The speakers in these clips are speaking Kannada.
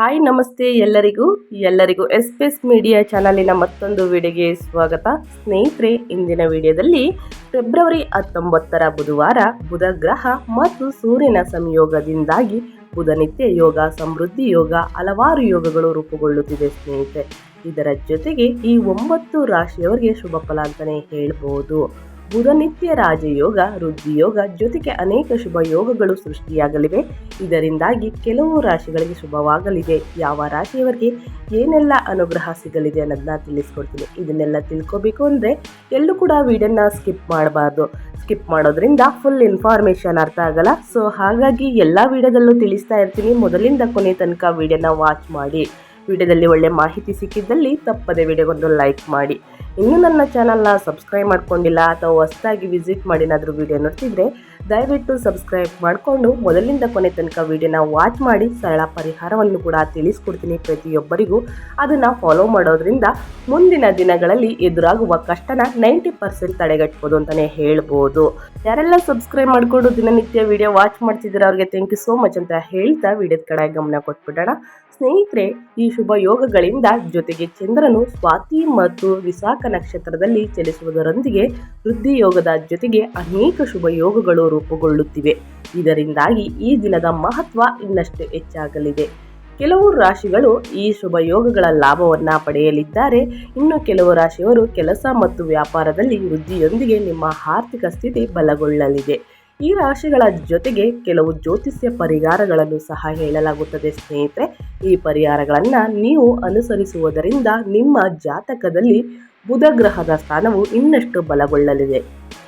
ಹಾಯ್, ನಮಸ್ತೆ ಎಲ್ಲರಿಗೂ. ಎಲ್ಲರಿಗೂ ಎಸ್ ಪಿ ಎಸ್ ಮೀಡಿಯಾ ಚಾನಲಿನ ಮತ್ತೊಂದು ವಿಡಿಯೋಗೆ ಸ್ವಾಗತ. ಸ್ನೇಹಿತರೆ, ಇಂದಿನ ವಿಡಿಯೋದಲ್ಲಿ ಫೆಬ್ರವರಿ ಹತ್ತೊಂಬತ್ತರ ಬುಧವಾರ ಬುಧ ಗ್ರಹ ಮತ್ತು ಸೂರ್ಯನ ಸಂಯೋಗದಿಂದಾಗಿ ಬುಧನಿತ್ಯ ಯೋಗ, ಸಮೃದ್ಧಿ ಯೋಗ ಹಲವಾರು ಯೋಗಗಳು ರೂಪುಗೊಳ್ಳುತ್ತಿದೆ ಸ್ನೇಹಿತರೆ. ಇದರ ಜೊತೆಗೆ ಈ ಒಂಬತ್ತು ರಾಶಿಯವರಿಗೆ ಶುಭ ಫಲ ಅಂತಲೇ ಹೇಳ್ಬೋದು. ಬುಧನಿತ್ಯ ರಾಜಯೋಗ ವೃದ್ಧಿಯೋಗ ಜೊತೆಗೆ ಅನೇಕ ಶುಭ ಯೋಗಗಳು ಸೃಷ್ಟಿಯಾಗಲಿವೆ. ಇದರಿಂದಾಗಿ ಕೆಲವು ರಾಶಿಗಳಿಗೆ ಶುಭವಾಗಲಿದೆ. ಯಾವ ರಾಶಿಯವರಿಗೆ ಏನೆಲ್ಲ ಅನುಗ್ರಹ ಸಿಗಲಿದೆ ಅನ್ನೋದನ್ನ ತಿಳಿಸ್ಕೊಡ್ತೀನಿ. ಇದನ್ನೆಲ್ಲ ತಿಳ್ಕೊಬೇಕು ಅಂದರೆ ಎಲ್ಲೂ ಕೂಡ ವೀಡಿಯೋನ ಸ್ಕಿಪ್ ಮಾಡಬಾರ್ದು. ಸ್ಕಿಪ್ ಮಾಡೋದ್ರಿಂದ ಫುಲ್ ಇನ್ಫಾರ್ಮೇಷನ್ ಅರ್ಥ ಆಗಲ್ಲ. ಸೊ ಹಾಗಾಗಿ ಎಲ್ಲ ವಿಡಿಯೋದಲ್ಲೂ ತಿಳಿಸ್ತಾ ಇರ್ತೀನಿ. ಮೊದಲಿಂದ ಕೊನೆ ತನಕ ವೀಡಿಯೋನ ವಾಚ್ ಮಾಡಿ. ವಿಡಿಯೋದಲ್ಲಿ ಒಳ್ಳೆ ಮಾಹಿತಿ ಸಿಕ್ಕಿದ್ದಲ್ಲಿ ತಪ್ಪದೆ ವಿಡಿಯೋಗೊಂದು ಲೈಕ್ ಮಾಡಿ. ಇನ್ನೂ ನನ್ನ ಚಾನಲ್ನ ಸಬ್ಸ್ಕ್ರೈಬ್ ಮಾಡ್ಕೊಂಡಿಲ್ಲ ಅಥವಾ ಹೊಸದಾಗಿ ವಿಸಿಟ್ ಮಾಡಿ ಏನಾದರೂ ವಿಡಿಯೋ ನೋಡ್ತಿದ್ರೆ ದಯವಿಟ್ಟು ಸಬ್ಸ್ಕ್ರೈಬ್ ಮಾಡಿಕೊಂಡು ಮೊದಲಿಂದ ಕೊನೆ ತನಕ ವಿಡಿಯೋನ ವಾಚ್ ಮಾಡಿ ಸರಳ ಪರಿಹಾರವನ್ನು ಕೂಡ ತಿಳಿಸ್ಕೊಡ್ತೀನಿ ಪ್ರತಿಯೊಬ್ಬರಿಗೂ. ಅದನ್ನು ಫಾಲೋ ಮಾಡೋದ್ರಿಂದ ಮುಂದಿನ ದಿನಗಳಲ್ಲಿ ಎದುರಾಗುವ ಕಷ್ಟನ ನೈಂಟಿ ಪರ್ಸೆಂಟ್ ತಡೆಗಟ್ಬೋದು ಅಂತಲೇ ಹೇಳ್ಬೋದು. ಯಾರೆಲ್ಲ ಸಬ್ಸ್ಕ್ರೈಬ್ ಮಾಡಿಕೊಂಡು ದಿನನಿತ್ಯ ವಿಡಿಯೋ ವಾಚ್ ಮಾಡ್ತಿದ್ದೀರ ಅವ್ರಿಗೆ ಥ್ಯಾಂಕ್ ಯು ಸೋ ಮಚ್ ಅಂತ ಹೇಳ್ತಾ ವಿಡಿಯೋದ ಕಡೆ ಗಮನ ಕೊಟ್ಬಿಡೋಣ. ಸ್ನೇಹಿತರೆ, ಈ ಶುಭ ಯೋಗಗಳಿಂದ ಜೊತೆಗೆ ಚಂದ್ರನು ಸ್ವಾತಿ ಮತ್ತು ವಿಶಾಖ ನಕ್ಷತ್ರದಲ್ಲಿ ಚಲಿಸುವುದರೊಂದಿಗೆ ವೃದ್ಧಿ ಯೋಗದ ಜೊತೆಗೆ ಅನೇಕ ಶುಭ ಯೋಗಗಳು ರೂಪುಗೊಳ್ಳುತ್ತಿವೆ. ಇದರಿಂದಾಗಿ ಈ ದಿನದ ಮಹತ್ವ ಇನ್ನಷ್ಟು ಹೆಚ್ಚಾಗಲಿದೆ. ಕೆಲವು ರಾಶಿಗಳು ಈ ಶುಭ ಯೋಗಗಳ ಲಾಭವನ್ನು ಪಡೆಯಲಿದ್ದಾರೆ. ಇನ್ನು ಕೆಲವು ರಾಶಿಯವರು ಕೆಲಸ ಮತ್ತು ವ್ಯಾಪಾರದಲ್ಲಿ ವೃದ್ಧಿಯೊಂದಿಗೆ ನಿಮ್ಮ ಆರ್ಥಿಕ ಸ್ಥಿತಿ ಬಲಗೊಳ್ಳಲಿದೆ. ಈ ರಾಶಿಗಳ ಜೊತೆಗೆ ಕೆಲವು ಜ್ಯೋತಿಷ್ಯ ಪರಿಹಾರಗಳನ್ನು ಸಹ ಹೇಳಲಾಗುತ್ತದೆ, ಸ್ನೇಹಿತರೆ. ಈ ಪರಿಹಾರಗಳನ್ನು ನೀವು ಅನುಸರಿಸುವುದರಿಂದ ನಿಮ್ಮ ಜಾತಕದಲ್ಲಿ ಬುಧ ಗ್ರಹದ ಸ್ಥಾನವು ಇನ್ನಷ್ಟು ಬಲಗೊಳ್ಳಲಿದೆ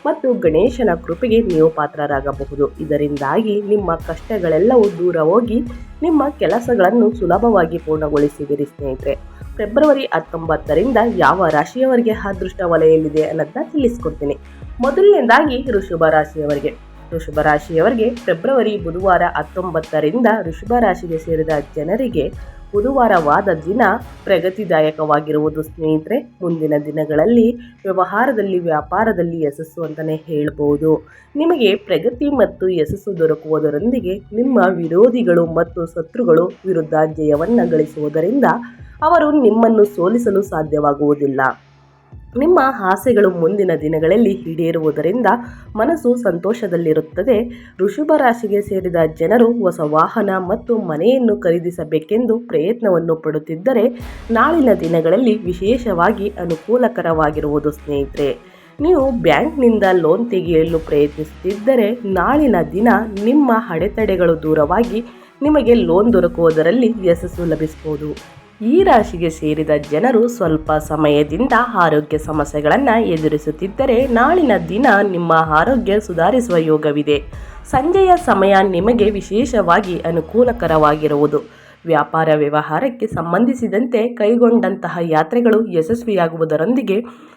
ಮತ್ತು ಗಣೇಶನ ಕೃಪೆಗೆ ನೀವು ಪಾತ್ರರಾಗಬಹುದು. ಇದರಿಂದಾಗಿ ನಿಮ್ಮ ಕಷ್ಟಗಳೆಲ್ಲವೂ ದೂರ ಹೋಗಿ ನಿಮ್ಮ ಕೆಲಸಗಳನ್ನು ಸುಲಭವಾಗಿ ಪೂರ್ಣಗೊಳಿಸಿದಿರಿ, ಸ್ನೇಹಿತರೆ. ಫೆಬ್ರವರಿ ಹತ್ತೊಂಬತ್ತರಿಂದ ಯಾವ ರಾಶಿಯವರಿಗೆ ಅದೃಷ್ಟ ವಲಯಲ್ಲಿದೆ ಅನ್ನೋದನ್ನ ತಿಳಿಸ್ಕೊಡ್ತೀನಿ. ಮೊದಲನೇದಾಗಿ ಋಷಭ ರಾಶಿಯವರಿಗೆ. ಋಷಭ ರಾಶಿಯವರಿಗೆ ಫೆಬ್ರವರಿ ಬುಧವಾರ ಹತ್ತೊಂಬತ್ತರಿಂದ ಋಷಭ ರಾಶಿಗೆ ಸೇರಿದ ಜನರಿಗೆ ಬುಧವಾರವಾದ ದಿನ ಪ್ರಗತಿದಾಯಕವಾಗಿರುವುದು. ಸ್ನೇಹಿತರೆ, ಮುಂದಿನ ದಿನಗಳಲ್ಲಿ ವ್ಯವಹಾರದಲ್ಲಿ, ವ್ಯಾಪಾರದಲ್ಲಿ ಯಶಸ್ಸು ಅಂತಲೇ ಹೇಳ್ಬೋದು. ನಿಮಗೆ ಪ್ರಗತಿ ಮತ್ತು ಯಶಸ್ಸು ದೊರಕುವುದರೊಂದಿಗೆ ನಿಮ್ಮ ವಿರೋಧಿಗಳು ಮತ್ತು ಶತ್ರುಗಳು ವಿರುದ್ಧ ಜಯವನ್ನು ಗಳಿಸುವುದರಿಂದ ಅವರು ನಿಮ್ಮನ್ನು ಸೋಲಿಸಲು ಸಾಧ್ಯವಾಗುವುದಿಲ್ಲ. ನಿಮ್ಮ ಆಸೆಗಳು ಮುಂದಿನ ದಿನಗಳಲ್ಲಿ ಈಡೇರುವುದರಿಂದ ಮನಸ್ಸು ಸಂತೋಷದಲ್ಲಿರುತ್ತದೆ. ಋಷಭ ರಾಶಿಗೆ ಸೇರಿದ ಜನರು ಹೊಸ ವಾಹನ ಮತ್ತು ಮನೆಯನ್ನು ಖರೀದಿಸಬೇಕೆಂದು ಪ್ರಯತ್ನವನ್ನು ಪಡುತ್ತಿದ್ದರೆ ನಾಳಿನ ದಿನಗಳಲ್ಲಿ ವಿಶೇಷವಾಗಿ ಅನುಕೂಲಕರವಾಗಿರುವುದು ಸ್ನೇಹಿತರೆ. ನೀವು ಬ್ಯಾಂಕ್ನಿಂದ ಲೋನ್ ತೆಗೆಯಲು ಪ್ರಯತ್ನಿಸುತ್ತಿದ್ದರೆ ನಾಳಿನ ದಿನ ನಿಮ್ಮ ಅಡೆತಡೆಗಳು ದೂರವಾಗಿ ನಿಮಗೆ ಲೋನ್ ದೊರಕುವುದರಲ್ಲಿ ಯಶಸ್ಸು ಲಭಿಸಬಹುದು. ಈ ರಾಶಿಗೆ ಸೇರಿದ ಜನರು ಸ್ವಲ್ಪ ಸಮಯದಿಂದ ಆರೋಗ್ಯ ಸಮಸ್ಯೆಗಳನ್ನು ಎದುರಿಸುತ್ತಿದ್ದರೆ ನಾಳಿನ ದಿನ ನಿಮ್ಮ ಆರೋಗ್ಯ ಸುಧಾರಿಸುವ ಯೋಗವಿದೆ. ಸಂಜೆಯ ಸಮಯ ನಿಮಗೆ ವಿಶೇಷವಾಗಿ ಅನುಕೂಲಕರವಾಗಿರುವುದು. ವ್ಯಾಪಾರ ವ್ಯವಹಾರಕ್ಕೆ ಸಂಬಂಧಿಸಿದಂತೆ ಕೈಗೊಂಡಂತಹ ಯಾತ್ರೆಗಳು ಯಶಸ್ವಿಯಾಗುವುದರೊಂದಿಗೆ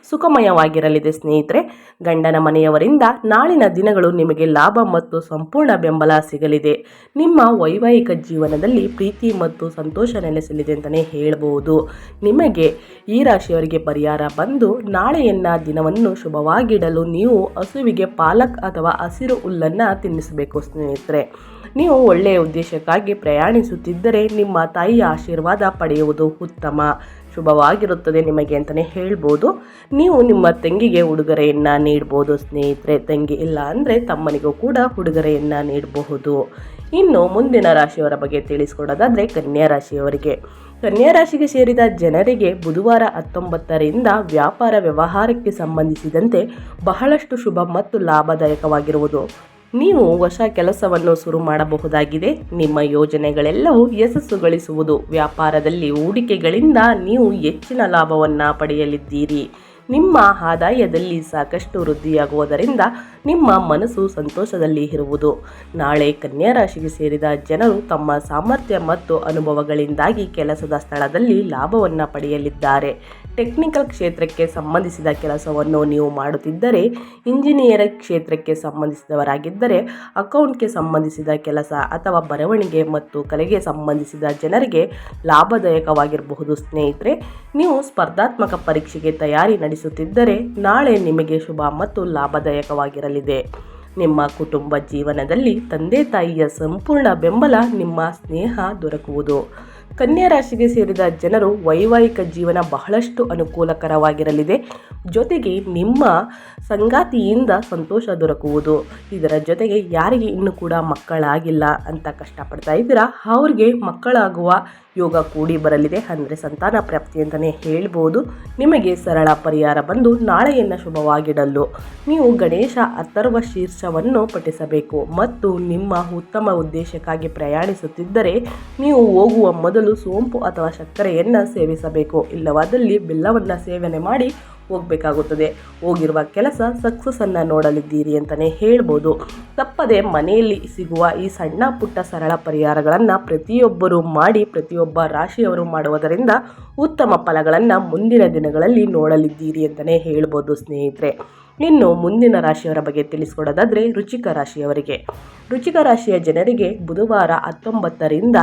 ಸುಖಮಯವಾಗಿರಲಿದೆ ಸ್ನೇಹಿತರೆ. ಗಂಡನ ಮನೆಯವರಿಂದ ನಾಳಿನ ದಿನಗಳು ನಿಮಗೆ ಲಾಭ ಮತ್ತು ಸಂಪೂರ್ಣ ಬೆಂಬಲ ಸಿಗಲಿದೆ. ನಿಮ್ಮ ವೈವಾಹಿಕ ಜೀವನದಲ್ಲಿ ಪ್ರೀತಿ ಮತ್ತು ಸಂತೋಷ ನೆಲೆಸಲಿದೆ ಅಂತಲೇ ಹೇಳಬಹುದು. ನಿಮಗೆ ಈ ರಾಶಿಯವರಿಗೆ ಪರಿಹಾರ ಬಂದು ನಾಳೆಯನ್ನ ದಿನವನ್ನು ಶುಭವಾಗಿಡಲು ನೀವು ಹಸುವಿಗೆ ಪಾಲಕ್ ಅಥವಾ ಹಸಿರು ಹುಲ್ಲನ್ನು ತಿನ್ನಿಸಬೇಕು ಸ್ನೇಹಿತರೆ. ನೀವು ಒಳ್ಳೆಯ ಉದ್ದೇಶಕ್ಕಾಗಿ ಪ್ರಯಾಣಿಸುತ್ತಿದ್ದರೆ ನಿಮ್ಮ ತಾಯಿಯ ಆಶೀರ್ವಾದ ಪಡೆಯುವುದು ಉತ್ತಮ. ಶುಭವಾಗಿರುತ್ತದೆ ನಿಮಗೆ ಅಂತಲೇ ಹೇಳ್ಬೋದು. ನೀವು ನಿಮ್ಮ ತಂಗಿಗೆ ಉಡುಗೊರೆಯನ್ನು ನೀಡ್ಬೋದು ಸ್ನೇಹಿತರೆ. ತಂಗಿ ಇಲ್ಲ ಅಂದರೆ ತಮ್ಮನಿಗೂ ಕೂಡ ಉಡುಗೊರೆಯನ್ನು ನೀಡಬಹುದು. ಇನ್ನು ಮುಂದಿನ ರಾಶಿಯವರ ಬಗ್ಗೆ ತಿಳಿಸ್ಕೊಡೋದಾದರೆ ಕನ್ಯಾ ರಾಶಿಯವರಿಗೆ. ಕನ್ಯಾ ರಾಶಿಗೆ ಸೇರಿದ ಜನರಿಗೆ ಬುಧವಾರ ಹತ್ತೊಂಬತ್ತರಿಂದ ವ್ಯಾಪಾರ ವ್ಯವಹಾರಕ್ಕೆ ಸಂಬಂಧಿಸಿದಂತೆ ಬಹಳಷ್ಟು ಶುಭ ಮತ್ತು ಲಾಭದಾಯಕವಾಗಿರುವುದು. ನೀವು ಹೊಸ ಕೆಲಸವನ್ನು ಶುರು ಮಾಡಬಹುದಾಗಿದೆ. ನಿಮ್ಮ ಯೋಜನೆಗಳೆಲ್ಲವೂ ಯಶಸ್ಸು ಗಳಿಸುವುದು ವ್ಯಾಪಾರದಲ್ಲಿ ಹೂಡಿಕೆಗಳಿಂದ ನೀವು ಹೆಚ್ಚಿನ ಲಾಭವನ್ನು ಪಡೆಯಲಿದ್ದೀರಿ. ನಿಮ್ಮ ಆದಾಯದಲ್ಲಿ ಸಾಕಷ್ಟು ವೃದ್ಧಿಯಾಗುವುದರಿಂದ ನಿಮ್ಮ ಮನಸ್ಸು ಸಂತೋಷದಲ್ಲಿ ಇರುವುದು. ನಾಳೆ ಕನ್ಯಾ ರಾಶಿಗೆ ಸೇರಿದ ಜನರು ತಮ್ಮ ಸಾಮರ್ಥ್ಯ ಮತ್ತು ಅನುಭವಗಳಿಂದಾಗಿ ಕೆಲಸದ ಸ್ಥಳದಲ್ಲಿ ಲಾಭವನ್ನು ಪಡೆಯಲಿದ್ದಾರೆ. ಟೆಕ್ನಿಕಲ್ ಕ್ಷೇತ್ರಕ್ಕೆ ಸಂಬಂಧಿಸಿದ ಕೆಲಸವನ್ನು ನೀವು ಮಾಡುತ್ತಿದ್ದರೆ, ಇಂಜಿನಿಯರ್ ಕ್ಷೇತ್ರಕ್ಕೆ ಸಂಬಂಧಿಸಿದವರಾಗಿದ್ದರೆ, ಅಕೌಂಟ್ಗೆ ಸಂಬಂಧಿಸಿದ ಕೆಲಸ ಅಥವಾ ಬರವಣಿಗೆ ಮತ್ತು ಕಲೆಗೆ ಸಂಬಂಧಿಸಿದ ಜನರಿಗೆ ಲಾಭದಾಯಕವಾಗಿರಬಹುದು. ಸ್ನೇಹಿತರೆ, ನೀವು ಸ್ಪರ್ಧಾತ್ಮಕ ಪರೀಕ್ಷೆಗೆ ತಯಾರಿ ನಡೆಸುತ್ತಿದ್ದರೆ ನಾಳೆ ನಿಮಗೆ ಶುಭ ಮತ್ತು ಲಾಭದಾಯಕವಾಗಿರಲಿದೆ. ನಿಮ್ಮ ಕುಟುಂಬ ಜೀವನದಲ್ಲಿ ತಂದೆ ತಾಯಿಯ ಸಂಪೂರ್ಣ ಬೆಂಬಲ, ನಿಮ್ಮ ಸ್ನೇಹ ದೊರಕುವುದು. ಕನ್ಯಾ ರಾಶಿಗೆ ಸೇರಿದ ಜನರು ವೈವಾಹಿಕ ಜೀವನ ಬಹಳಷ್ಟು ಅನುಕೂಲಕರವಾಗಿರಲಿದೆ. ಜೊತೆಗೆ ನಿಮ್ಮ ಸಂಗಾತಿಯಿಂದ ಸಂತೋಷ ದೊರಕುವುದು. ಇದರ ಜೊತೆಗೆ ಯಾರಿಗೆ ಇನ್ನೂ ಕೂಡ ಮಕ್ಕಳಾಗಿಲ್ಲ ಅಂತ ಕಷ್ಟಪಡ್ತಾ ಇದ್ದೀರಾ? ಅವ್ರಿಗೆ ಮಕ್ಕಳಾಗುವ ಯೋಗ ಕೂಡಿ ಬರಲಿದೆ. ಅಂದರೆ ಸಂತಾನ ಪ್ರಾಪ್ತಿ ಅಂತಲೇ ಹೇಳ್ಬೋದು. ನಿಮಗೆ ಸರಳ ಪರಿಹಾರ ಬಂದು ನಾಳೆಯನ್ನು ಶುಭವಾಗಿಡಲು. ನೀವು ಗಣೇಶ ಅಥರ್ವ ಶೀರ್ಷವನ್ನು ಪಠಿಸಬೇಕು. ಮತ್ತು ನಿಮ್ಮ ಉತ್ತಮ ಉದ್ದೇಶಕ್ಕಾಗಿ ಪ್ರಯಾಣಿಸುತ್ತಿದ್ದರೆ ನೀವು ಹೋಗುವ ಮೊದಲು ಸೋಂಪು ಅಥವಾ ಸಕ್ಕರೆಯನ್ನು ಸೇವಿಸಬೇಕು. ಇಲ್ಲವಾದಲ್ಲಿ ಬೆಲ್ಲವನ್ನು ಸೇವನೆ ಮಾಡಿ ಹೋಗಬೇಕಾಗುತ್ತದೆ. ಹೋಗಿರುವ ಕೆಲಸ ಸಕ್ಸಸ್ಸನ್ನು ನೋಡಲಿದ್ದೀರಿ ಅಂತಲೇ ಹೇಳ್ಬೋದು. ತಪ್ಪದೆ ಮನೆಯಲ್ಲಿ ಸಿಗುವ ಈ ಸಣ್ಣ ಪುಟ್ಟ ಸರಳ ಪರಿಹಾರಗಳನ್ನು ಪ್ರತಿಯೊಬ್ಬರು ಮಾಡಿ ಪ್ರತಿಯೊಬ್ಬ ರಾಶಿಯವರು ಮಾಡುವುದರಿಂದ ಉತ್ತಮ ಫಲಗಳನ್ನು ಮುಂದಿನ ದಿನಗಳಲ್ಲಿ ನೋಡಲಿದ್ದೀರಿ ಅಂತಲೇ ಹೇಳ್ಬೋದು ಸ್ನೇಹಿತರೆ. ಇನ್ನು ಮುಂದಿನ ರಾಶಿಯವರ ಬಗ್ಗೆ ತಿಳಿಸ್ಕೊಡೋದಾದರೆ ರುಚಿಕ ರಾಶಿಯವರಿಗೆ. ರುಚಿಕ ರಾಶಿಯ ಜನರಿಗೆ ಬುಧವಾರ ಹತ್ತೊಂಬತ್ತರಿಂದ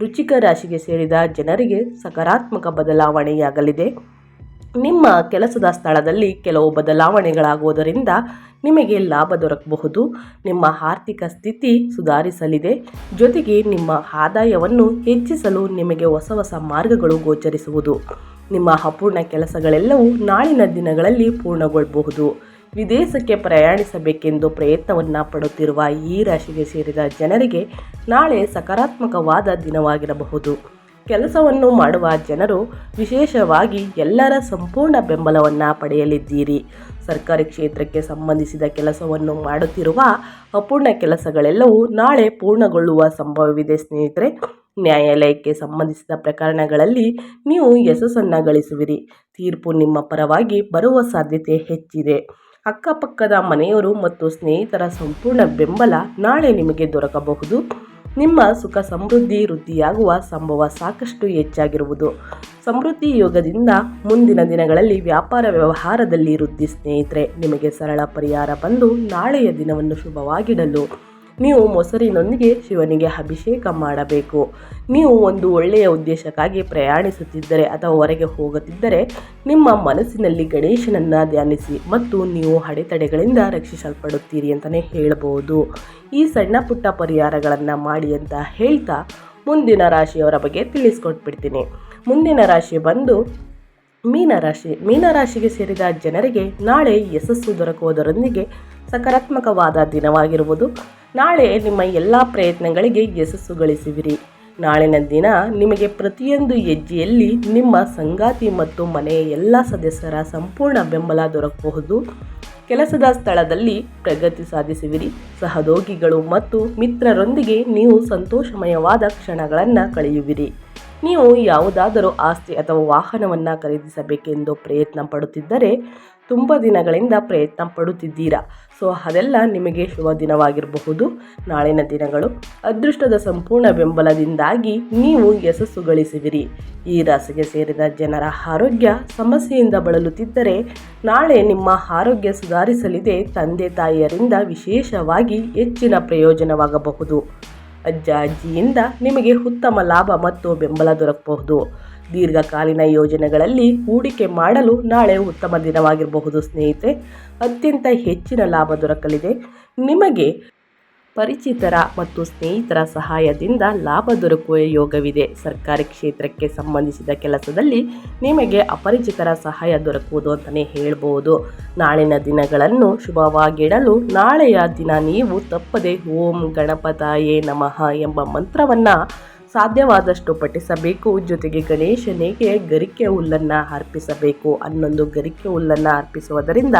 ರುಚಿಕ ರಾಶಿಗೆ ಸೇರಿದ ಜನರಿಗೆ ಸಕಾರಾತ್ಮಕ ಬದಲಾವಣೆಯಾಗಲಿದೆ. ನಿಮ್ಮ ಕೆಲಸದ ಸ್ಥಳದಲ್ಲಿ ಕೆಲವು ಬದಲಾವಣೆಗಳಾಗುವುದರಿಂದ ನಿಮಗೆ ಲಾಭ ದೊರಕಬಹುದು. ನಿಮ್ಮ ಆರ್ಥಿಕ ಸ್ಥಿತಿ ಸುಧಾರಿಸಲಿದೆ. ಜೊತೆಗೆ ನಿಮ್ಮ ಆದಾಯವನ್ನು ಹೆಚ್ಚಿಸಲು ನಿಮಗೆ ಹೊಸ ಹೊಸ ಮಾರ್ಗಗಳು ಗೋಚರಿಸುವುದು. ನಿಮ್ಮ ಅಪೂರ್ಣ ಕೆಲಸಗಳೆಲ್ಲವೂ ನಾಳಿನ ದಿನಗಳಲ್ಲಿ ಪೂರ್ಣಗೊಳ್ಳಬಹುದು. ವಿದೇಶಕ್ಕೆ ಪ್ರಯಾಣಿಸಬೇಕೆಂದು ಪ್ರಯತ್ನವನ್ನು ಪಡುತ್ತಿರುವ ಈ ರಾಶಿಗೆ ಸೇರಿದ ಜನರಿಗೆ ನಾಳೆ ಸಕಾರಾತ್ಮಕವಾದ ದಿನವಾಗಿರಬಹುದು. ಕೆಲಸವನ್ನು ಮಾಡುವ ಜನರು ವಿಶೇಷವಾಗಿ ಎಲ್ಲರ ಸಂಪೂರ್ಣ ಬೆಂಬಲವನ್ನು ಪಡೆಯಲಿದ್ದೀರಿ. ಸರ್ಕಾರಿ ಕ್ಷೇತ್ರಕ್ಕೆ ಸಂಬಂಧಿಸಿದ ಕೆಲಸವನ್ನು ಮಾಡುತ್ತಿರುವ ಅಪೂರ್ಣ ಕೆಲಸಗಳೆಲ್ಲವೂ ನಾಳೆ ಪೂರ್ಣಗೊಳ್ಳುವ ಸಂಭವವಿದೆ ಸ್ನೇಹಿತರೆ. ನ್ಯಾಯಾಲಯಕ್ಕೆ ಸಂಬಂಧಿಸಿದ ಪ್ರಕರಣಗಳಲ್ಲಿ ನೀವು ಯಶಸ್ಸನ್ನು ಗಳಿಸುವಿರಿ. ತೀರ್ಪು ನಿಮ್ಮ ಪರವಾಗಿ ಬರುವ ಸಾಧ್ಯತೆ ಹೆಚ್ಚಿದೆ. ಅಕ್ಕಪಕ್ಕದ ಮನೆಯವರು ಮತ್ತು ಸ್ನೇಹಿತರ ಸಂಪೂರ್ಣ ಬೆಂಬಲ ನಾಳೆ ನಿಮಗೆ ದೊರಕಬಹುದು. ನಿಮ್ಮ ಸುಖ ಸಮೃದ್ಧಿ ವೃದ್ಧಿಯಾಗುವ ಸಂಭವ ಸಾಕಷ್ಟು ಹೆಚ್ಚಾಗಿರುವುದು. ಸಮೃದ್ಧಿ ಯೋಗದಿಂದ ಮುಂದಿನ ದಿನಗಳಲ್ಲಿ ವ್ಯಾಪಾರ ವ್ಯವಹಾರದಲ್ಲಿ ವೃದ್ಧಿ ಸ್ನೇಹಿತರೆ, ನಿಮಗೆ ಸರಳ ಪರಿಹಾರ ಬಂದು ನಾಳೆಯ ದಿನವನ್ನು ಶುಭವಾಗಿಡಲು. ನೀವು ಮೊಸರಿನೊಂದಿಗೆ ಶಿವನಿಗೆ ಅಭಿಷೇಕ ಮಾಡಬೇಕು. ನೀವು ಒಂದು ಒಳ್ಳೆಯ ಉದ್ದೇಶಕ್ಕಾಗಿ ಪ್ರಯಾಣಿಸುತ್ತಿದ್ದರೆ ಅಥವಾ ಹೊರಗೆ ಹೋಗುತ್ತಿದ್ದರೆ ನಿಮ್ಮ ಮನಸ್ಸಿನಲ್ಲಿ ಗಣೇಶನನ್ನು ಧ್ಯಾನಿಸಿ ಮತ್ತು ನೀವು ಅಡೆತಡೆಗಳಿಂದ ರಕ್ಷಿಸಲ್ಪಡುತ್ತೀರಿ ಅಂತಲೇ ಹೇಳಬಹುದು ಈ ಸಣ್ಣ ಪುಟ್ಟ ಪರಿಹಾರಗಳನ್ನು ಮಾಡಿ ಅಂತ ಹೇಳ್ತಾ ಮುಂದಿನ ರಾಶಿಯವರ ಬಗ್ಗೆ ತಿಳಿಸ್ಕೊಟ್ಬಿಡ್ತೀನಿ. ಮುಂದಿನ ರಾಶಿ ಬಂದು ಮೀನರಾಶಿ. ಮೀನರಾಶಿಗೆ ಸೇರಿದ ಜನರಿಗೆ ನಾಳೆ ಯಶಸ್ಸು ದೊರಕುವುದರೊಂದಿಗೆ ಸಕಾರಾತ್ಮಕವಾದ ದಿನವಾಗಿರುವುದು. ನಾಳೆ ನಿಮ್ಮ ಎಲ್ಲ ಪ್ರಯತ್ನಗಳಿಗೆ ಯಶಸ್ಸು ಗಳಿಸುವಿರಿ. ನಾಳಿನ ದಿನ ನಿಮಗೆ ಪ್ರತಿಯೊಂದು ಹೆಜ್ಜೆಯಲ್ಲಿ ನಿಮ್ಮ ಸಂಗಾತಿ ಮತ್ತು ಮನೆಯ ಎಲ್ಲ ಸದಸ್ಯರ ಸಂಪೂರ್ಣ ಬೆಂಬಲ ದೊರಕಬಹುದು. ಕೆಲಸದ ಸ್ಥಳದಲ್ಲಿ ಪ್ರಗತಿ ಸಾಧಿಸುವಿರಿ. ಸಹೋದ್ಯೋಗಿಗಳು ಮತ್ತು ಮಿತ್ರರೊಂದಿಗೆ ನೀವು ಸಂತೋಷಮಯವಾದ ಕ್ಷಣಗಳನ್ನು ಕಳೆಯುವಿರಿ. ನೀವು ಯಾವುದಾದರೂ ಆಸ್ತಿ ಅಥವಾ ವಾಹನವನ್ನು ಖರೀದಿಸಬೇಕೆಂದು ಪ್ರಯತ್ನ ಪಡುತ್ತಿದ್ದರೆ ತುಂಬ ದಿನಗಳಿಂದ ಪ್ರಯತ್ನ ಪಡುತ್ತಿದ್ದೀರಾ? ಸೊ ಅದೆಲ್ಲ ನಿಮಗೆ ಶುಭ ದಿನವಾಗಿರಬಹುದು. ನಾಳಿನ ದಿನಗಳು ಅದೃಷ್ಟದ ಸಂಪೂರ್ಣ ಬೆಂಬಲದಿಂದಾಗಿ ನೀವು ಯಶಸ್ಸು ಗಳಿಸುವಿರಿ. ಈ ರಾಶಿಗೆ ಸೇರಿದ ಜನರ ಆರೋಗ್ಯ ಸಮಸ್ಯೆಯಿಂದ ಬಳಲುತ್ತಿದ್ದರೆ ನಾಳೆ ನಿಮ್ಮ ಆರೋಗ್ಯ ಸುಧಾರಿಸಲಿದೆ. ತಂದೆ ತಾಯಿಯರಿಂದ ವಿಶೇಷವಾಗಿ ಹೆಚ್ಚಿನ ಪ್ರಯೋಜನವಾಗಬಹುದು. ಅಜ್ಜ ಅಜ್ಜಿಯಿಂದ ನಿಮಗೆ ಉತ್ತಮ ಲಾಭ ಮತ್ತು ಬೆಂಬಲ ದೊರಕಬಹುದು. ದೀರ್ಘಕಾಲೀನ ಯೋಜನೆಗಳಲ್ಲಿ ಹೂಡಿಕೆ ಮಾಡಲು ನಾಳೆ ಉತ್ತಮ ದಿನವಾಗಿರಬಹುದು ಸ್ನೇಹಿತೆ ಅತ್ಯಂತ ಹೆಚ್ಚಿನ ಲಾಭ ದೊರಕಲಿದೆ. ನಿಮಗೆ ಪರಿಚಿತರ ಮತ್ತು ಸ್ನೇಹಿತರ ಸಹಾಯದಿಂದ ಲಾಭ ದೊರಕುವ ಯೋಗವಿದೆ. ಸರ್ಕಾರಿ ಕ್ಷೇತ್ರಕ್ಕೆ ಸಂಬಂಧಿಸಿದ ಕೆಲಸದಲ್ಲಿ ನಿಮಗೆ ಅಪರಿಚಿತರ ಸಹಾಯ ದೊರಕುವುದು ಅಂತಲೇ ಹೇಳ್ಬೋದು. ನಾಳಿನ ದಿನಗಳನ್ನು ಶುಭವಾಗಿಡಲು ನಾಳೆಯ ದಿನ ನೀವು ತಪ್ಪದೆ ಓಂ ಗಣಪತಾಯೇ ನಮಃ ಎಂಬ ಮಂತ್ರವನ್ನು ಸಾಧ್ಯವಾದಷ್ಟು ಪಠಿಸಬೇಕು. ಜೊತೆಗೆ ಗಣೇಶನಿಗೆ ಗರಿಕೆ ಹುಲ್ಲನ್ನು ಅರ್ಪಿಸಬೇಕು. ಹನ್ನೊಂದು ಗರಿಕೆ ಹುಲ್ಲನ್ನು ಅರ್ಪಿಸುವುದರಿಂದ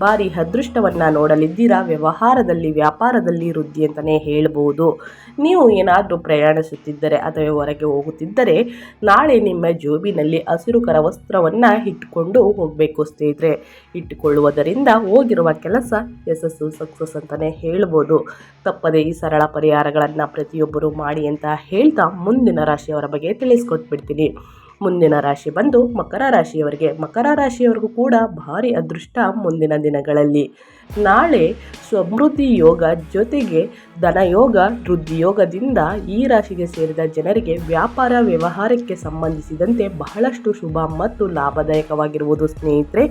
ಭಾರಿ ಅದೃಷ್ಟವನ್ನು ನೋಡಲಿದ್ದೀರಾ? ವ್ಯವಹಾರದಲ್ಲಿ, ವ್ಯಾಪಾರದಲ್ಲಿ ವೃದ್ಧಿ ಅಂತಲೇ ಹೇಳ್ಬೋದು. ನೀವು ಏನಾದರೂ ಪ್ರಯಾಣಿಸುತ್ತಿದ್ದರೆ ಅಥವಾ ಹೊರಗೆ ಹೋಗುತ್ತಿದ್ದರೆ ನಾಳೆ ನಿಮ್ಮ ಜೋಬಿನಲ್ಲಿ ಹಸಿರು ಕರವಸ್ತ್ರವನ್ನು ಇಟ್ಟುಕೊಂಡು ಹೋಗಬೇಕು ಸ್ನೇಹಿತರೆ. ಇಟ್ಟುಕೊಳ್ಳುವುದರಿಂದ ಹೋಗಿರುವ ಕೆಲಸ ಯಶಸ್ಸು, ಸಕ್ಸಸ್ ಅಂತಲೇ ಹೇಳ್ಬೋದು. ತಪ್ಪದೆ ಈ ಸರಳ ಪರಿಹಾರಗಳನ್ನು ಪ್ರತಿಯೊಬ್ಬರು ಮಾಡಿ ಅಂತ ಹೇಳ್ತಾ ಮುಂದಿನ ರಾಶಿಯವರ ಬಗ್ಗೆ ತಿಳಿಸ್ಕೊಟ್ಬಿಡ್ತೀನಿ. ಮುಂದಿನ ರಾಶಿ ಬಂದು ಮಕರ ರಾಶಿಯವರಿಗೆ. ಮಕರ ರಾಶಿಯವರಿಗೂ ಕೂಡ ಭಾರಿ ಅದೃಷ್ಟ ಮುಂದಿನ ದಿನಗಳಲ್ಲಿ. ನಾಳೆ ಸಮೃದ್ಧಿ ಯೋಗ ಜೊತೆಗೆ ಧನಯೋಗ, ವೃದ್ಧಿಯೋಗದಿಂದ ಈ ರಾಶಿಗೆ ಸೇರಿದ ಜನರಿಗೆ ವ್ಯಾಪಾರ ವ್ಯವಹಾರಕ್ಕೆ ಸಂಬಂಧಿಸಿದಂತೆ ಬಹಳಷ್ಟು ಶುಭ ಮತ್ತು ಲಾಭದಾಯಕವಾಗಿರುವುದು ಸ್ನೇಹಿತರೆ,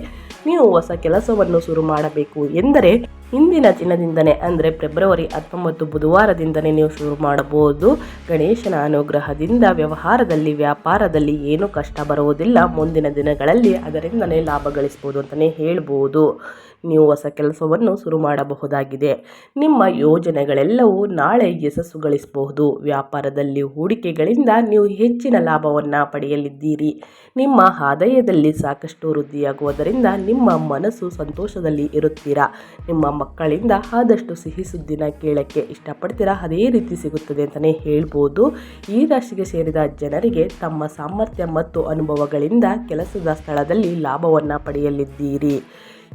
ನೀವು ಹೊಸ ಕೆಲಸವನ್ನು ಶುರು ಮಾಡಬೇಕು ಎಂದರೆ ಇಂದಿನ ದಿನದಿಂದನೇ, ಅಂದರೆ ಫೆಬ್ರವರಿ ಹತ್ತೊಂಬತ್ತು ಬುಧವಾರದಿಂದನೇ ನೀವು ಶುರು ಮಾಡಬಹುದು. ಗಣೇಶನ ಅನುಗ್ರಹದಿಂದ ವ್ಯವಹಾರದಲ್ಲಿ, ವ್ಯಾಪಾರದಲ್ಲಿ ಏನೂ ಕಷ್ಟ ಬರುವುದಿಲ್ಲ. ಮುಂದಿನ ದಿನಗಳಲ್ಲಿ ಅದರಿಂದನೇ ಲಾಭ ಗಳಿಸ್ಬೋದು ಅಂತಲೇ ಹೇಳ್ಬೋದು. ನೀವು ಹೊಸ ಕೆಲಸವನ್ನು ಶುರು ಮಾಡಬಹುದಾಗಿದೆ. ನಿಮ್ಮ ಯೋಜನೆಗಳೆಲ್ಲವೂ ನಾಳೆ ಯಶಸ್ಸು ಗಳಿಸಬಹುದು. ವ್ಯಾಪಾರದಲ್ಲಿ ಹೂಡಿಕೆಗಳಿಂದ ನೀವು ಹೆಚ್ಚಿನ ಲಾಭವನ್ನು ಪಡೆಯಲಿದ್ದೀರಿ. ನಿಮ್ಮ ಆದಾಯದಲ್ಲಿ ಸಾಕಷ್ಟು ವೃದ್ಧಿಯಾಗುವುದರಿಂದ ನಿಮ್ಮ ಮನಸ್ಸು ಸಂತೋಷದಲ್ಲಿ ಇರುತ್ತೀರಾ? ನಿಮ್ಮ ಮಕ್ಕಳಿಂದ ಆದಷ್ಟು ಸಿಹಿ ಸುದ್ದಿನ ಕೇಳಕ್ಕೆ ಇಷ್ಟಪಡ್ತೀರಾ? ಅದೇ ರೀತಿ ಸಿಗುತ್ತದೆ ಅಂತಲೇ ಹೇಳ್ಬೋದು. ಈ ರಾಶಿಗೆ ಸೇರಿದ ಜನರಿಗೆ ತಮ್ಮ ಸಾಮರ್ಥ್ಯ ಮತ್ತು ಅನುಭವಗಳಿಂದ ಕೆಲಸದ ಸ್ಥಳದಲ್ಲಿ ಲಾಭವನ್ನು ಪಡೆಯಲಿದ್ದೀರಿ.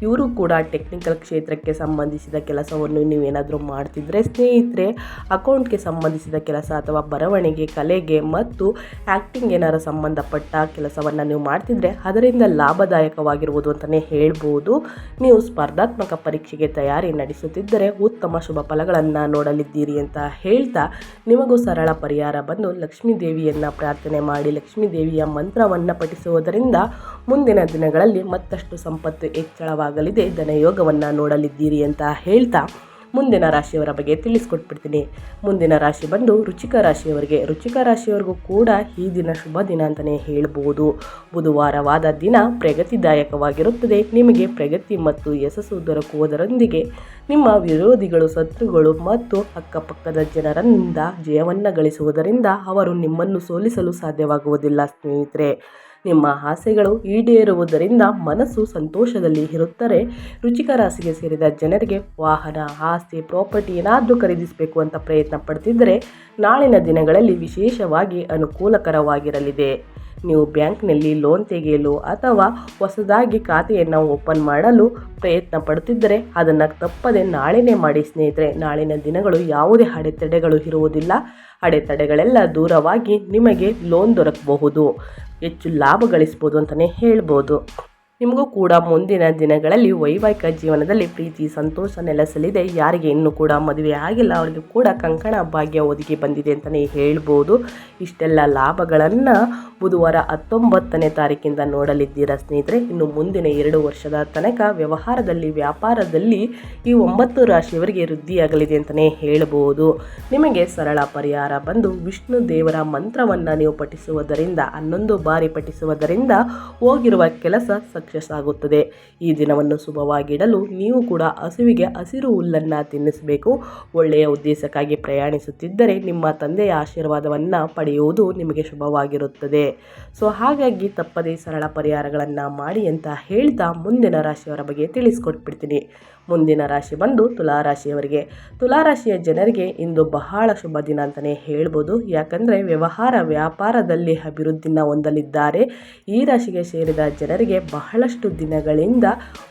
ಇವರು ಕೂಡ ಟೆಕ್ನಿಕಲ್ ಕ್ಷೇತ್ರಕ್ಕೆ ಸಂಬಂಧಿಸಿದ ಕೆಲಸವನ್ನು ನೀವೇನಾದರೂ ಮಾಡ್ತಿದ್ರೆ ಸ್ನೇಹಿತರೆ ಅಕೌಂಟ್ಗೆ ಸಂಬಂಧಿಸಿದ ಕೆಲಸ ಅಥವಾ ಬರವಣಿಗೆ, ಕಲೆಗೆ ಮತ್ತು ಆ್ಯಕ್ಟಿಂಗ್ ಏನಾರ ಸಂಬಂಧಪಟ್ಟ ಕೆಲಸವನ್ನು ನೀವು ಮಾಡ್ತಿದ್ರೆ ಅದರಿಂದ ಲಾಭದಾಯಕವಾಗಿರುವುದು ಅಂತಲೇ ಹೇಳ್ಬೋದು. ನೀವು ಸ್ಪರ್ಧಾತ್ಮಕ ಪರೀಕ್ಷೆಗೆ ತಯಾರಿ ನಡೆಸುತ್ತಿದ್ದರೆ ಉತ್ತಮ ಶುಭ ಫಲಗಳನ್ನು ನೋಡಲಿದ್ದೀರಿ ಅಂತ ಹೇಳ್ತಾ ನಿಮಗೂ ಸರಳ ಪರಿಹಾರ ಬಂದು ಲಕ್ಷ್ಮೀ ದೇವಿಯನ್ನು ಪ್ರಾರ್ಥನೆ ಮಾಡಿ ಲಕ್ಷ್ಮೀ ದೇವಿಯ ಮಂತ್ರವನ್ನು ಪಠಿಸುವುದರಿಂದ ಮುಂದಿನ ದಿನಗಳಲ್ಲಿ ಮತ್ತಷ್ಟು ಸಂಪತ್ತು ಹೆಚ್ಚಳವಾಗಲಿದೆ ಧನಯೋಗವನ್ನು ನೋಡಲಿದ್ದೀರಿ ಅಂತ ಹೇಳ್ತಾ ಮುಂದಿನ ರಾಶಿಯವರ ಬಗ್ಗೆ ತಿಳಿಸ್ಕೊಟ್ಬಿಡ್ತೀನಿ. ಮುಂದಿನ ರಾಶಿ ಬಂದು ರುಚಿಕ ರಾಶಿಯವರಿಗೆ, ರುಚಿಕ ರಾಶಿಯವರಿಗೂ ಕೂಡ ಈ ದಿನ ಶುಭ ದಿನ ಅಂತಲೇ ಹೇಳ್ಬೋದು. ಬುಧವಾರವಾದ ದಿನ ಪ್ರಗತಿದಾಯಕವಾಗಿರುತ್ತದೆ. ನಿಮಗೆ ಪ್ರಗತಿ ಮತ್ತು ಯಶಸ್ಸು ದೊರಕುವುದರೊಂದಿಗೆ ನಿಮ್ಮ ವಿರೋಧಿಗಳು, ಶತ್ರುಗಳು ಮತ್ತು ಅಕ್ಕಪಕ್ಕದ ಜನರಿಂದ ಜಯವನ್ನು ಗಳಿಸುವುದರಿಂದ ಅವರು ನಿಮ್ಮನ್ನು ಸೋಲಿಸಲು ಸಾಧ್ಯವಾಗುವುದಿಲ್ಲ ಸ್ನೇಹಿತರೆ. ನಿಮ್ಮ ಆಸೆಗಳು ಈಡೇರುವುದರಿಂದ ಮನಸ್ಸು ಸಂತೋಷದಲ್ಲಿ ಇರುತ್ತರೆ. ರುಚಿಕ ರಾಶಿಗೆ ಸೇರಿದ ಜನರಿಗೆ ವಾಹನ, ಆಸ್ತಿ, ಪ್ರಾಪರ್ಟಿ ಏನಾದರೂ ಖರೀದಿಸಬೇಕು ಅಂತ ಪ್ರಯತ್ನ ಪಡ್ತಿದ್ದರೆ ನಾಳಿನ ದಿನಗಳಲ್ಲಿ ವಿಶೇಷವಾಗಿ ಅನುಕೂಲಕರವಾಗಿರಲಿದೆ. ನೀವು ಬ್ಯಾಂಕ್ನಲ್ಲಿ ಲೋನ್ ತೆಗೆಯಲು ಅಥವಾ ಹೊಸದಾಗಿ ಖಾತೆಯನ್ನು ಓಪನ್ ಮಾಡಲು ಪ್ರಯತ್ನ ಪಡುತ್ತಿದ್ದರೆ ಅದನ್ನು ತಪ್ಪದೆ ನಾಳೆನೇ ಮಾಡಿ ಸ್ನೇಹಿತರೆ. ನಾಳಿನ ದಿನಗಳು ಯಾವುದೇ ಅಡೆತಡೆಗಳು ಇರುವುದಿಲ್ಲ. ಅಡೆತಡೆಗಳೆಲ್ಲ ದೂರವಾಗಿ ನಿಮಗೆ ಲೋನ್ ದೊರಕಬಹುದು. ಹೆಚ್ಚು ಲಾಭ ಗಳಿಸ್ಬೋದು ಅಂತಲೇ ಹೇಳ್ಬೋದು. ನಿಮಗೂ ಕೂಡ ಮುಂದಿನ ದಿನಗಳಲ್ಲಿ ವೈವಾಹಿಕ ಜೀವನದಲ್ಲಿ ಪ್ರೀತಿ, ಸಂತೋಷ ನೆಲೆಸಲಿದೆ. ಯಾರಿಗೆ ಇನ್ನೂ ಕೂಡ ಮದುವೆ ಆಗಿಲ್ಲ, ಅವರಿಗೆ ಕೂಡ ಕಂಕಣ ಭಾಗ್ಯ ಒದಗಿ ಬಂದಿದೆ ಅಂತಲೇ ಹೇಳ್ಬೋದು. ಇಷ್ಟೆಲ್ಲ ಲಾಭಗಳನ್ನು ಬುಧವಾರ ಹತ್ತೊಂಬತ್ತನೇ ತಾರೀಕಿಂದ ನೋಡಲಿದ್ದೀರಾ ಸ್ನೇಹಿತರೆ? ಇನ್ನು ಮುಂದಿನ ಎರಡು ವರ್ಷದ ತನಕ ವ್ಯವಹಾರದಲ್ಲಿ, ವ್ಯಾಪಾರದಲ್ಲಿ ಈ ಒಂಬತ್ತು ರಾಶಿಯವರಿಗೆ ವೃದ್ಧಿಯಾಗಲಿದೆ ಅಂತಲೇ ಹೇಳಬಹುದು ನಿಮಗೆ ಸರಳ ಪರಿಹಾರ ಬಂದು ವಿಷ್ಣು ದೇವರ ಮಂತ್ರವನ್ನು ನೀವು ಪಠಿಸುವುದರಿಂದ, ಹನ್ನೊಂದು ಬಾರಿ ಪಠಿಸುವುದರಿಂದ ಹೋಗಿರುವ ಕೆಲಸ ಸಕ್ಸಸ್ ಆಗುತ್ತದೆ ಈ ದಿನವನ್ನು ಶುಭವಾಗಿಡಲು ನೀವು ಕೂಡ ಹಸುವಿಗೆ ಹಸಿರು ಹುಲ್ಲನ್ನು ತಿನ್ನಿಸಬೇಕು. ಒಳ್ಳೆಯ ಉದ್ದೇಶಕ್ಕಾಗಿ ಪ್ರಯಾಣಿಸುತ್ತಿದ್ದರೆ ನಿಮ್ಮ ತಂದೆಯ ಆಶೀರ್ವಾದವನ್ನು ಪಡೆಯುವುದು ನಿಮಗೆ ಶುಭವಾಗಿರುತ್ತದೆ. ಸೊ, ಹಾಗಾಗಿ ತಪ್ಪದೇ ಸರಳ ಪರಿಹಾರಗಳನ್ನು ಮಾಡಿ ಅಂತ ಹೇಳ್ತಾ ಮುಂದಿನ ರಾಶಿಯವರ ಬಗ್ಗೆ ತಿಳಿಸ್ಕೊಟ್ಬಿಡ್ತೀನಿ. ಮುಂದಿನ ರಾಶಿ ಬಂದು ತುಲಾರಾಶಿಯವರಿಗೆ ತುಲಾರಾಶಿಯ ಜನರಿಗೆ ಇಂದು ಬಹಳ ಶುಭ ದಿನ ಅಂತಲೇ ಹೇಳ್ಬೋದು. ಯಾಕಂದರೆ ವ್ಯವಹಾರ ವ್ಯಾಪಾರದಲ್ಲಿ ಅಭಿವೃದ್ಧಿನ ಹೊಂದಲಿದ್ದಾರೆ. ಈ ರಾಶಿಗೆ ಸೇರಿದ ಜನರಿಗೆ ಬಹಳಷ್ಟು ದಿನಗಳಿಂದ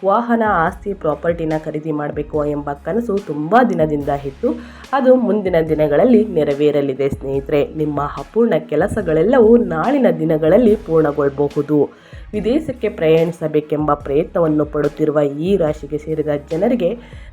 ವಾಹನ ಆಸ್ತಿ ಪ್ರಾಪರ್ಟಿನ ಖರೀದಿ ಮಾಡಬೇಕು ಎಂಬ ಕನಸು ತುಂಬ ದಿನದಿಂದ ಇತ್ತು. ಅದು ಮುಂದಿನ ದಿನಗಳಲ್ಲಿ ನೆರವೇರಲಿದೆ ಸ್ನೇಹಿತರೆ. ನಿಮ್ಮ ಅಪೂರ್ಣ ಕೆಲಸಗಳೆಲ್ಲವೂ ನಾಳಿನ ದಿನಗಳಲ್ಲಿ ಪೂರ್ಣಗೊಳ್ಳಬಹುದು. ವಿದೇಶಕ್ಕೆ ಪ್ರಯಾಣಿಸಬೇಕೆಂಬ ಪ್ರಯತ್ನವನ್ನು ಪಡುತ್ತಿರುವ ಈ ರಾಶಿಗೆ ಸೇರಿದ ಜನರಿಗೆ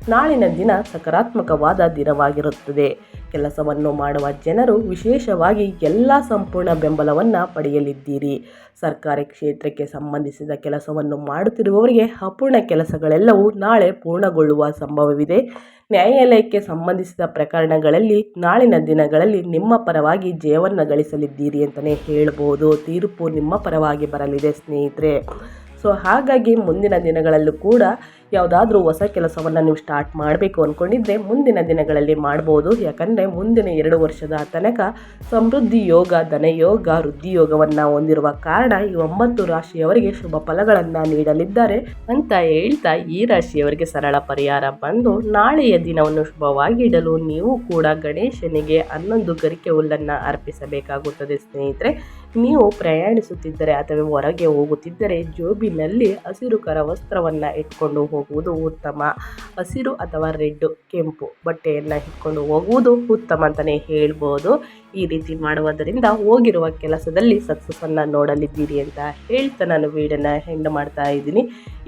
ನಾಳಿನ ದಿನ ಸಕಾರಾತ್ಮಕವಾದ ದಿನವಾಗಿರುತ್ತದೆ. ಕೆಲಸವನ್ನು ಮಾಡುವ ಜನರು ವಿಶೇಷವಾಗಿ ಎಲ್ಲ ಸಂಪೂರ್ಣ ಬೆಂಬಲವನ್ನು ಪಡೆಯಲಿದ್ದೀರಿ. ಸರ್ಕಾರಿ ಕ್ಷೇತ್ರಕ್ಕೆ ಸಂಬಂಧಿಸಿದ ಕೆಲಸವನ್ನು ಮಾಡುತ್ತಿರುವವರಿಗೆ ಅಪೂರ್ಣ ಕೆಲಸಗಳೆಲ್ಲವೂ ನಾಳೆ ಪೂರ್ಣಗೊಳ್ಳುವ ಸಂಭವವಿದೆ. ನ್ಯಾಯಾಲಯಕ್ಕೆ ಸಂಬಂಧಿಸಿದ ಪ್ರಕರಣಗಳಲ್ಲಿ ನಾಳಿನ ದಿನಗಳಲ್ಲಿ ನಿಮ್ಮ ಪರವಾಗಿ ಜಯವನ್ನು ಗಳಿಸಲಿದ್ದೀರಿ ಅಂತಲೇ ಹೇಳ್ಬೋದು. ತೀರ್ಪು ನಿಮ್ಮ ಪರವಾಗಿ ಬರಲಿದೆ ಸ್ನೇಹಿತರೆ. ಸೊ ಹಾಗಾಗಿ ಮುಂದಿನ ದಿನಗಳಲ್ಲೂ ಕೂಡ ಯಾವುದಾದ್ರೂ ಹೊಸ ಕೆಲಸವನ್ನು ನೀವು ಸ್ಟಾರ್ಟ್ ಮಾಡಬೇಕು ಅಂದ್ಕೊಂಡಿದ್ರೆ ಮುಂದಿನ ದಿನಗಳಲ್ಲಿ ಮಾಡ್ಬೋದು. ಯಾಕಂದರೆ ಮುಂದಿನ ಎರಡು ವರ್ಷದ ತನಕ ಸಮೃದ್ಧಿ ಯೋಗ ಧನಯೋಗ ವೃದ್ಧಿಯೋಗವನ್ನು ಹೊಂದಿರುವ ಕಾರಣ ಈ ಒಂಬತ್ತು ರಾಶಿಯವರಿಗೆ ಶುಭ ಫಲಗಳನ್ನು ನೀಡಲಿದ್ದಾರೆ ಅಂತ ಹೇಳ್ತಾ ಈ ರಾಶಿಯವರಿಗೆ ಸರಳ ಪರಿಹಾರ ಬಂದು ನಾಳೆಯ ದಿನವನ್ನು ಶುಭವಾಗಿಡಲು ನೀವು ಕೂಡ ಗಣೇಶನಿಗೆ ಹನ್ನೊಂದು ಗರಿಕೆ ಹುಲ್ಲನ್ನು ಅರ್ಪಿಸಬೇಕಾಗುತ್ತದೆ ಸ್ನೇಹಿತರೆ. ನೀವು ಪ್ರಯಾಣಿಸುತ್ತಿದ್ದರೆ ಅಥವಾ ಹೊರಗೆ ಹೋಗುತ್ತಿದ್ದರೆ ಜೋಬಿನಲ್ಲಿ ಹಸಿರು ಕರ ವಸ್ತ್ರವನ್ನು ಇಟ್ಕೊಂಡು ಹೋಗುವುದು ಉತ್ತಮ. ಹಸಿರು ಅಥವಾ ರೆಡ್ ಕೆಂಪು ಬಟ್ಟೆಯನ್ನು ಇಟ್ಕೊಂಡು ಹೋಗುವುದು ಉತ್ತಮ ಅಂತಲೇ ಹೇಳ್ಬೋದು. ಈ ರೀತಿ ಮಾಡುವುದರಿಂದ ಹೋಗಿರುವ ಕೆಲಸದಲ್ಲಿ ಸಕ್ಸಸ್ಸನ್ನು ನೋಡಲಿದ್ದೀರಿ ಅಂತ ಹೇಳ್ತಾ ನಾನು ವೀಡಿಯೋನ ಹೆಂಡ್ ಮಾಡ್ತಾ ಇದ್ದೀನಿ.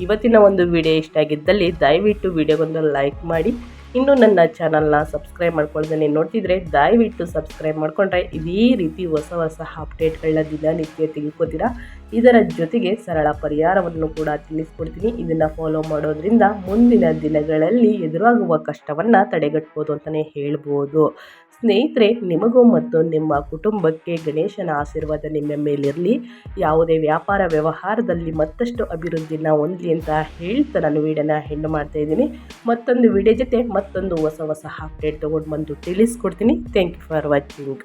ಇವತ್ತಿನ ಒಂದು ವಿಡಿಯೋ ಇಷ್ಟ ಆಗಿದ್ದಲ್ಲಿ ದಯವಿಟ್ಟು ವಿಡಿಯೋಗೊಂದು ಲೈಕ್ ಮಾಡಿ. ಇನ್ನು ನನ್ನ ಚಾನಲ್ನ ಸಬ್ಸ್ಕ್ರೈಬ್ ಮಾಡ್ಕೊಳ್ದೇ ನೋಡ್ತಿದ್ರೆ ದಯವಿಟ್ಟು ಸಬ್ಸ್ಕ್ರೈಬ್ ಮಾಡ್ಕೊಂಡ್ರೆ ಇದೇ ರೀತಿ ಹೊಸ ಹೊಸ ಅಪ್ಡೇಟ್ಗಳನ್ನ ದಿನನಿತ್ಯ ತಿಳ್ಕೊತೀರಾ? ಇದರ ಜೊತೆಗೆ ಸರಳ ಪರಿಹಾರವನ್ನು ಕೂಡ ತಿಳಿಸ್ಕೊಡ್ತೀನಿ. ಇದನ್ನು ಫಾಲೋ ಮಾಡೋದ್ರಿಂದ ಮುಂದಿನ ದಿನಗಳಲ್ಲಿ ಎದುರಾಗುವ ಕಷ್ಟವನ್ನು ತಡೆಗಟ್ಬೋದು ಅಂತಲೇ ಹೇಳ್ಬೋದು. ಸ್ನೇಹಿತರೆ, ನಿಮಗೂ ಮತ್ತು ನಿಮ್ಮ ಕುಟುಂಬಕ್ಕೆ ಗಣೇಶನ ಆಶೀರ್ವಾದ ನಿಮ್ಮ ಮೇಲಿರಲಿ. ಯಾವುದೇ ವ್ಯಾಪಾರ ವ್ಯವಹಾರದಲ್ಲಿ ಮತ್ತಷ್ಟು ಅಭಿವೃದ್ಧಿನ ಹೊಂದಲಿ ಅಂತ ಹೇಳ್ತಾ ನಾನು ವೀಡಿಯೋನ ಹೆಣ್ಣು ಮಾಡ್ತಾ ಇದ್ದೀನಿ. ಮತ್ತೊಂದು ವಿಡಿಯೋ ಜೊತೆ ಮತ್ತೊಂದು ಹೊಸ ಹೊಸ ಅಪ್ಡೇಟ್ ತೊಗೊಂಡು ಬಂದು ತಿಳಿಸ್ಕೊಡ್ತೀನಿ. Thank you for watching